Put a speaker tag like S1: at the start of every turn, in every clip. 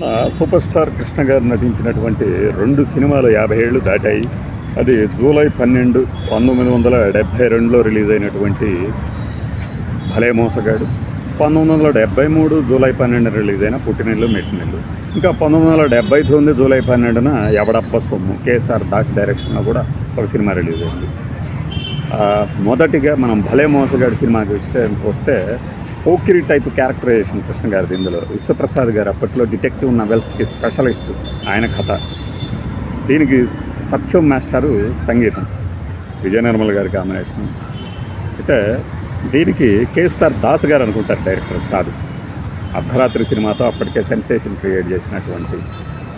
S1: మన super star Krishna గారు నటించినటువంటి రెండు సినిమాలు యాభై ఏళ్ళు దాటాయి. అది జూలై పన్నెండు పంతొమ్మిది వందల డెబ్భై రెండులో రిలీజ్ అయినటువంటి భలే మోసగాడు. పంతొమ్మిది వందల డెబ్బై మూడు జూలై పన్నెండు రిలీజ్ అయిన పుట్టినెల్లు మెట్టినెల్లు. ఇంకా పంతొమ్మిది వందల డెబ్బై తొమ్మిది జూలై పన్నెండున ఎవడప్ప సొమ్ము కేఎస్ఆర్ దాస్ డైరెక్షన్లో కూడా ఒక సినిమా రిలీజ్ అయింది. మొదటిగా మనం భలే మోసగాడు సినిమాకి విషయానికి వస్తే పోకిరి టైప్ క్యారెక్టరైజేషన్ కృష్ణ గారిది ఇందులో. విశ్వప్రసాద్ గారు అప్పట్లో డిటెక్టివ్ నవెల్స్కి స్పెషలిస్ట్. ఆయన కథ. దీనికి సత్యం మాస్టారు సంగీతం. విజయ నిర్మల్ గారి కాంబినేషన్. అయితే దీనికి కేఎస్ఆర్ దాస్ గారు అనుకుంటారు డైరెక్టర్. కాదు. అర్ధరాత్రి సినిమాతో అప్పటికే సెన్సేషన్ క్రియేట్ చేసినటువంటి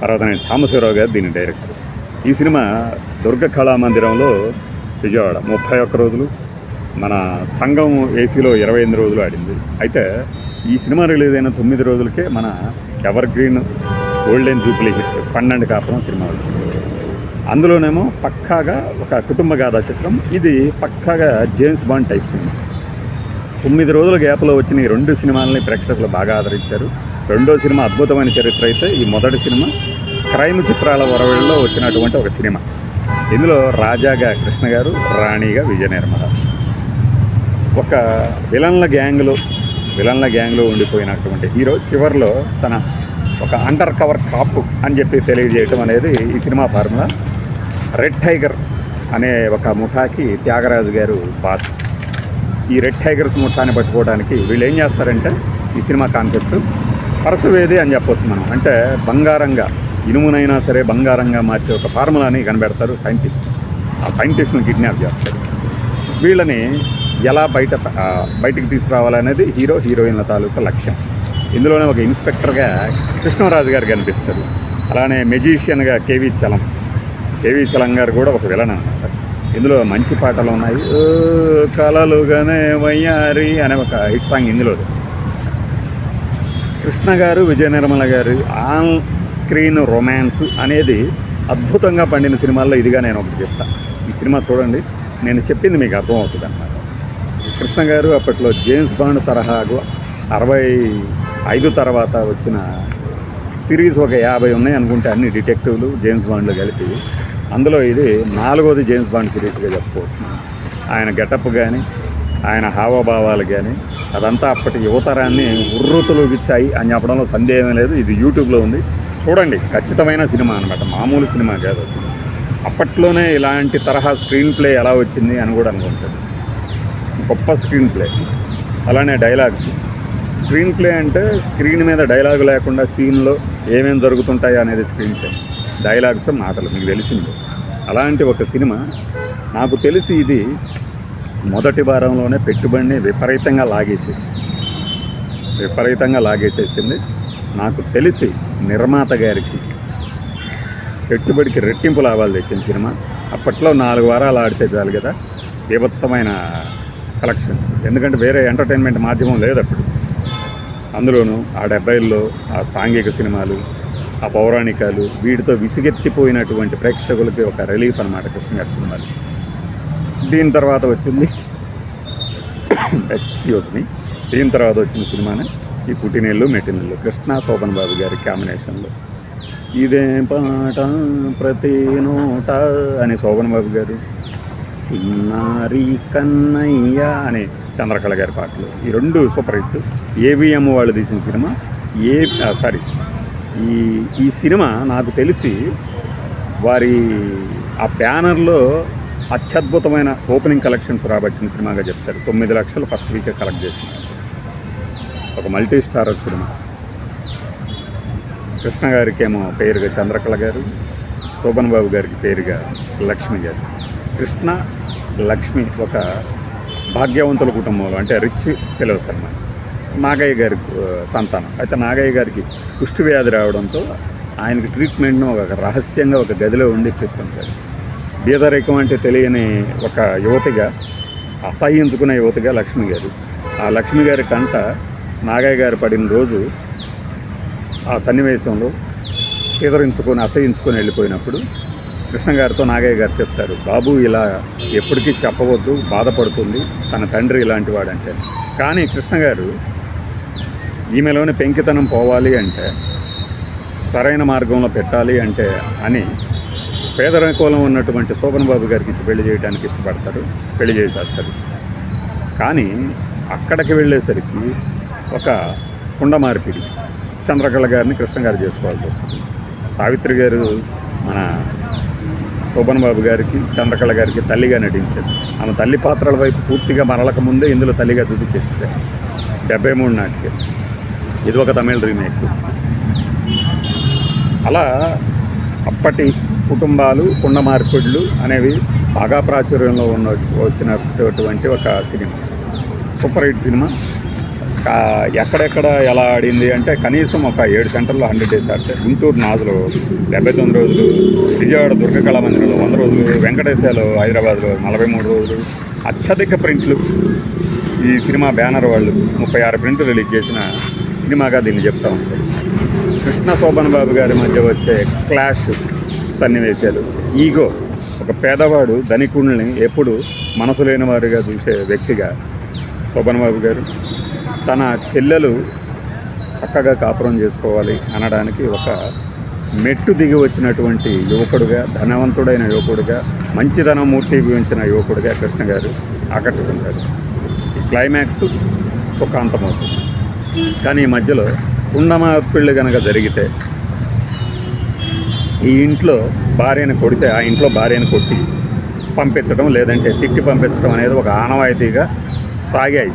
S1: తర్వాత నేను సాంబశివరావు గారు దీని డైరెక్టర్. ఈ సినిమా దుర్గ కళామందిరంలో విజయవాడ ముప్పై ఒక్క రోజులు మన సంఘం ఏసీలో ఇరవై ఎనిమిది రోజులు ఆడింది. అయితే ఈ సినిమా రిలీజ్ అయిన తొమ్మిది రోజులకే మన evergreen golden jubilee hit పన్నెండు కాపురం సినిమా వచ్చింది. అందులోనేమో పక్కాగా ఒక కుటుంబ గాథా చిత్రం ఇది పక్కాగా జేమ్స్ బాండ్ టైప్ సినిమా. తొమ్మిది రోజుల గ్యాప్లో వచ్చిన ఈ రెండు సినిమాలని ప్రేక్షకులు బాగా ఆదరించారు. రెండో సినిమా అద్భుతమైన చరిత్ర అయితే ఈ మొదటి సినిమా క్రైమ్ చిత్రాల వరవడిలో వచ్చినటువంటి ఒక సినిమా. ఇందులో రాజాగా కృష్ణ గారు రాణిగా విజయ నిర్మల ఒక విలన్ల గ్యాంగ్లో విలన్ల గ్యాంగ్లో ఉండిపోయినటువంటి హీరో చివరిలో తన ఒక అండర్ కవర్ కాప్ అని చెప్పి తెలియజేయటం అనేది ఈ సినిమా ఫార్ములా. రెడ్ టైగర్ అనే ఒక ముఠాకి త్యాగరాజు గారు బాస్. ఈ రెడ్ టైగర్స్ ముఠాన్ని పట్టుకోవడానికి వీళ్ళు ఏం చేస్తారంటే ఈ సినిమా కాన్సెప్ట్ పరసువేది అని చెప్పొచ్చు మనం. అంటే బంగారంగా ఇనుమునైనా సరే బంగారంగా మార్చే ఒక ఫార్ములాని కనిపెడతారు సైంటిస్ట్. ఆ సైంటిస్ట్ని కిడ్నాప్ చేస్తారు. వీళ్ళని ఎలా బయట బయటికి తీసుకురావాలనేది హీరో హీరోయిన్ల తాలూకా లక్ష్యం. ఇందులోనే ఒక ఇన్స్పెక్టర్గా కృష్ణరాజు గారు కనిపిస్తారు. అలానే మెజీషియన్గా కేవీ చలం. కేవీ చలం గారు కూడా ఒక విలన్ అనమాట ఇందులో మంచి పాటలు ఉన్నాయి. కళలుగానే వయ్యారి అనే ఒక హిట్ సాంగ్ ఇందులో కృష్ణ గారు విజయ నిర్మల గారు ఆన్ స్క్రీన్ రొమాన్స్ అనేది అద్భుతంగా పండిన సినిమాల్లో ఇదిగా నేను ఒకటి చెప్తాను ఈ సినిమా చూడండి. నేను చెప్పింది మీకు అర్థమవుతుంది అన్నమాట కృష్ణ గారు అప్పట్లో జేమ్స్ బాండ్ తరహాకు అరవై ఐదు తర్వాత వచ్చిన సిరీస్ ఒక యాభై ఉన్నాయి అనుకుంటే అన్ని డిటెక్టివ్లు జేమ్స్ బాండ్లు కలిపి. అందులో ఇది నాలుగోది జేమ్స్ బాండ్ సిరీస్గా చెప్పుకోవచ్చు. ఆయన గెటప్ కానీ ఆయన హావభావాలు కానీ అదంతా అప్పటి యువతరాన్ని ఉర్రూతలోగిచ్చాయి అని చెప్పడంలో సందేహం లేదు. ఇది యూట్యూబ్లో ఉంది. చూడండి ఖచ్చితమైన సినిమా అనమాట మామూలు సినిమా కాదు అసలు. అప్పట్లోనే ఇలాంటి తరహా స్క్రీన్ ప్లే ఎలా వచ్చింది అని కూడా అనుకుంటుంది గొప్ప స్క్రీన్ ప్లే అలానే డైలాగ్స్ స్క్రీన్ ప్లే అంటే స్క్రీన్ మీద డైలాగ్ లేకుండా సీన్లో ఏమేమి జరుగుతుంటాయి అనేది స్క్రీన్ ప్లే డైలాగ్స్ మాటలు మీకు తెలిసింది. అలాంటి ఒక సినిమా నాకు తెలిసి ఇది మొదటి వారంలోనే పెట్టుబడిని విపరీతంగా లాగేసేసి విపరీతంగా లాగేసేసింది. నాకు తెలిసి నిర్మాత గారికి పెట్టుబడికి రెట్టింపు లాభాలు తెచ్చిన సినిమా. అప్పట్లో నాలుగు వారాలు ఆడితే చాలు కదా. బీభత్సమైన కలెక్షన్స్. ఎందుకంటే వేరే ఎంటర్టైన్మెంట్ మాధ్యమం లేదు అప్పుడు. అందులోనూ ఆ డెబ్బైల్లో ఆ సాంఘిక సినిమాలు ఆ పౌరాణికాలు వీటితో విసిగెత్తిపోయినటువంటి ప్రేక్షకులకి ఒక రిలీఫ్ అనమాట కృష్ణగారి సినిమాలు. దీని తర్వాత వచ్చింది ఎక్స్క్యూజ్ మీ దీని తర్వాత వచ్చిన సినిమానే ఈ పుట్టినేళ్ళు మెట్టినెల్లు కృష్ణ శోభన్ బాబు గారి కాంబినేషన్లో. ఇదే పాట ప్రతి నోట అని శోభన్ బాబు గారు చిన్నారి కన్నయ్య అనే చంద్రకళ గారి పాటలు. ఈ రెండు సూపర్ హిట్. ఏవిఎం వాళ్ళు తీసిన సినిమా ఏ సారీ ఈ ఈ సినిమా నాకు తెలిసి వారి ఆ బ్యానర్లో అత్యద్భుతమైన ఓపెనింగ్ కలెక్షన్స్ రాబట్టిన సినిమాగా చెప్తారు. తొమ్మిది లక్షలు ఫస్ట్ వీకే కలెక్ట్ చేసింది. ఒక మల్టీ స్టారర్ సినిమా. కృష్ణ గారికి ఏమో పేరుగా చంద్రకళ గారు శోభన్ బాబు గారికి పేరుగా లక్ష్మి గారు. కృష్ణ లక్ష్మి ఒక భాగ్యవంతుల కుటుంబంలో అంటే రిచ్ ఫిలోస్ అన్నమాట నాగయ్య గారి సంతానం. అయితే నాగయ్య గారికి కుష్టి వ్యాధి రావడంతో ఆయనకి ట్రీట్మెంట్ను ఒక రహస్యంగా ఒక గదిలో ఉండి ఇప్పిస్తుంటారు. బీదరికం అంటే తెలియని ఒక యువతిగా అసహ్యించుకునే యువతిగా లక్ష్మి గారు. ఆ లక్ష్మి గారి కంట నాగయ్య గారు పడిన రోజు ఆ సన్నివేశంలో చీదరించుకొని అసహించుకొని వెళ్ళిపోయినప్పుడు కృష్ణ గారితో నాగయ్య గారు చెప్తారు బాబు ఇలా ఎప్పటికీ చెప్పవద్దు బాధపడుతుంది తన తండ్రి ఇలాంటి వాడంటే. కానీ కృష్ణ గారు ఈమెలోని పెంకితనం పోవాలి అంటే సరైన మార్గంలో పెట్టాలి అంటే అని పేదరికంలో ఉన్నటువంటి శోభన్ బాబు గారికి ఇచ్చి పెళ్ళి చేయడానికి ఇష్టపడతారు పెళ్ళి చేసేస్తారు. కానీ అక్కడికి వెళ్ళేసరికి ఒక కుండ మార్పిడి చంద్రకళ గారిని కృష్ణ గారు చేసుకోవాల్సి వస్తుంది. సావిత్రి గారు మన శోభన్ బాబు గారికి చంద్రకళ గారికి తల్లిగా నటించారు. ఆమె తల్లి పాత్రల వైపు పూర్తిగా మరలక ముందే ఇందులో తల్లిగా చూపించేసేసారు. డెబ్బై మూడు నాటికి. ఇది ఒక తమిళ రీమేక్. అలా అప్పటి కుటుంబాలు కుండ మార్పిడులు అనేవి బాగా ప్రాచుర్యంలో ఉన్న వచ్చినటువంటి ఒక సినిమా. Super hit cinema. ఎక్కడెక్కడ ఎలా ఆడింది అంటే కనీసం ఒక ఏడు సెంటర్లో హండ్రెడ్ డేస్ ఆడితే గుంటూరు నాజులో డెబ్బై తొమ్మిది రోజులు విజయవాడ దుర్గకళా మందిరంలో వంద రోజులు వెంకటేశాలు హైదరాబాద్లో నలభై మూడు రోజులు అత్యధిక ప్రింట్లు ఈ సినిమా బ్యానర్ వాళ్ళు ముప్పై ఆరు ప్రింట్లు రిలీజ్ చేసిన సినిమాగా దీన్ని చెప్తా ఉంటారు. కృష్ణ శోభన్ బాబు గారి మధ్య వచ్చే క్లాష్ సన్నివేశాలు. ఈగో ఒక పేదవాడు ధనికుణ్ణి ఎప్పుడు మనసు లేని వారిగా చూసే వ్యక్తిగా శోభన్ బాబు గారు తన చెల్లెలు చక్కగా కాపురం చేసుకోవాలి అనడానికి ఒక మెట్టు దిగి వచ్చినటువంటి యువకుడుగా ధనవంతుడైన యువకుడుగా మంచి మూర్తి గురించిన యువకుడుగా కృష్ణ గారు ఆకట్టుకుంటారు. ఈ క్లైమాక్స్ సుఖాంతమవుతుంది. కానీ ఈ మధ్యలో కుండమార్పిళ్ళు కనుక జరిగితే ఈ ఇంట్లో భార్యను కొడితే ఆ ఇంట్లో భార్యను కొట్టి పంపించడం లేదంటే తిట్టి పంపించడం అనేది ఒక ఆనవాయితీగా సాగాయి.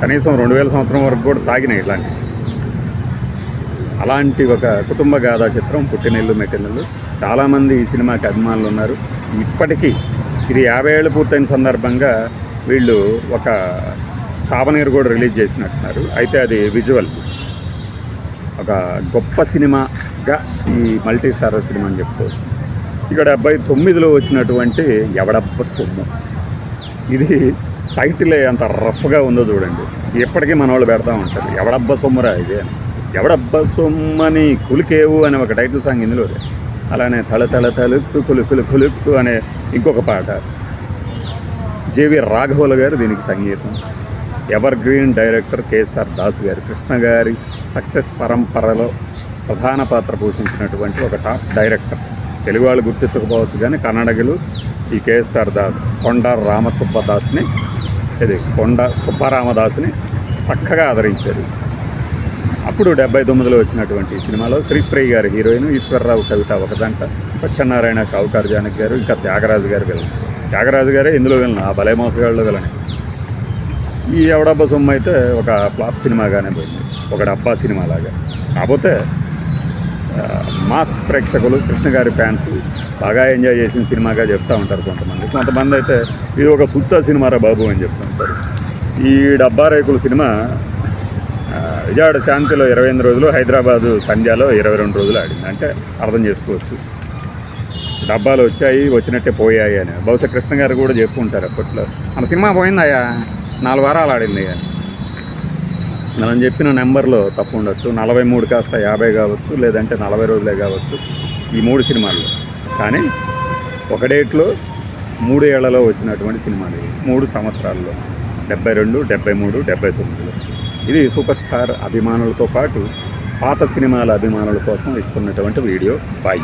S1: కనీసం రెండు వేల సంవత్సరం వరకు కూడా సాగినాయి ఇట్లాంటివి అలాంటి ఒక కుటుంబ గాథా చిత్రం పుట్టినెల్లు మెట్టినెల్లు. చాలామంది ఈ సినిమాకి అభిమానులు ఉన్నారు. ఇప్పటికీ ఇది యాభై ఏళ్ళు పూర్తయిన సందర్భంగా వీళ్ళు ఒక సావనీరు కూడా రిలీజ్ చేసినట్టున్నారు. అయితే అది విజువల్. ఒక గొప్ప సినిమాగా ఈ మల్టీ స్టారర్ సినిమా అని చెప్పుకోవచ్చు. ఇక్కడ డెబ్బై తొమ్మిదిలో వచ్చినటువంటి ఎవడబ్బ సొమ్ము. ఇది టైటిల్ అంత రఫ్గా ఉందో చూడండి. ఎప్పటికీ మన వాళ్ళు పెడతా ఉంటారు. ఎవడబ్బ సొమ్మరా ఇది? ఎవడబ్బ సొమ్మని కులికేవు అనే ఒక టైటిల్ సాంగ్ ఇందులో అలానే తల తల తలుక్కు కులుకులు కులుక్కు అనే ఇంకొక పాట. జేవి రాఘవుల గారు దీనికి సంగీతం. Evergreen director KSR Das garu. Krishna గారి సక్సెస్ పరంపరలో ప్రధాన పాత్ర పోషించినటువంటి ఒక టాప్ డైరెక్టర్. తెలుగు వాళ్ళు గుర్తించకపోవచ్చు కానీ కన్నడగులు ఈ కేఎస్ఆర్ దాస్ కొండ రామసుబ్బదాస్ని ఇది కొండ సుబ్బారామదాసుని చక్కగా ఆదరించారు. అప్పుడు డెబ్బై తొమ్మిదిలో వచ్చినటువంటి ఈ సినిమాలో శ్రీప్రియ గారి హీరోయిన్ ఈశ్వరరావు కవిత ఒకదంట సత్యనారాయణ షావుకార్ జానకి గారు ఇంకా త్యాగరాజు గారు విలన్. త్యాగరాజు గారే ఇందులో విలన్ ఆ భలే మోసగాళ్ళు విలని. ఈ ఎవడబ్బ సొమ్ము అయితే ఒక ఫ్లాప్ సినిమాగానే పోయింది. ఒక డబ్బా సినిమా లాగా కాకపోతే మాస్ ప్రేక్షకులు కృష్ణ గారి ఫ్యాన్స్ బాగా ఎంజాయ్ చేసిన సినిమాగా చెప్తూ ఉంటారు కొంతమంది. కొంతమంది అయితే ఇది ఒక సుత్త సినిమారా బాబు అని చెప్తూ ఉంటారు. ఈ డబ్బా రేకుల సినిమా విజయవాడ శాంతిలో ఇరవై ఎనిమిది రోజులు హైదరాబాదు సంధ్యాలో ఇరవై రెండు రోజులు ఆడింది. అంటే అర్థం చేసుకోవచ్చు. డబ్బాలు వచ్చాయి వచ్చినట్టే పోయాయి అని. బహుశా కృష్ణ గారు కూడా చెప్పుకుంటారు అప్పట్లో. మన సినిమా పోయిందయ్యా నాలుగు వారాలు ఆడింది అని మనం చెప్పిన నెంబర్లో తప్పు ఉండొచ్చు. నలభై మూడు కాస్త యాభై కావచ్చు లేదంటే నలభై రోజులే కావచ్చు ఈ మూడు సినిమాల్లో. కానీ ఒక డేట్లో మూడు ఏళ్ళలో వచ్చినటువంటి సినిమాలు మూడు సంవత్సరాల్లో. డెబ్బై రెండు డెబ్బై మూడు డెబ్బై తొమ్మిదిలో. ఇది సూపర్ స్టార్ అభిమానులతో పాటు పాత సినిమాల అభిమానుల కోసం ఇస్తున్నటువంటి వీడియో బాయ్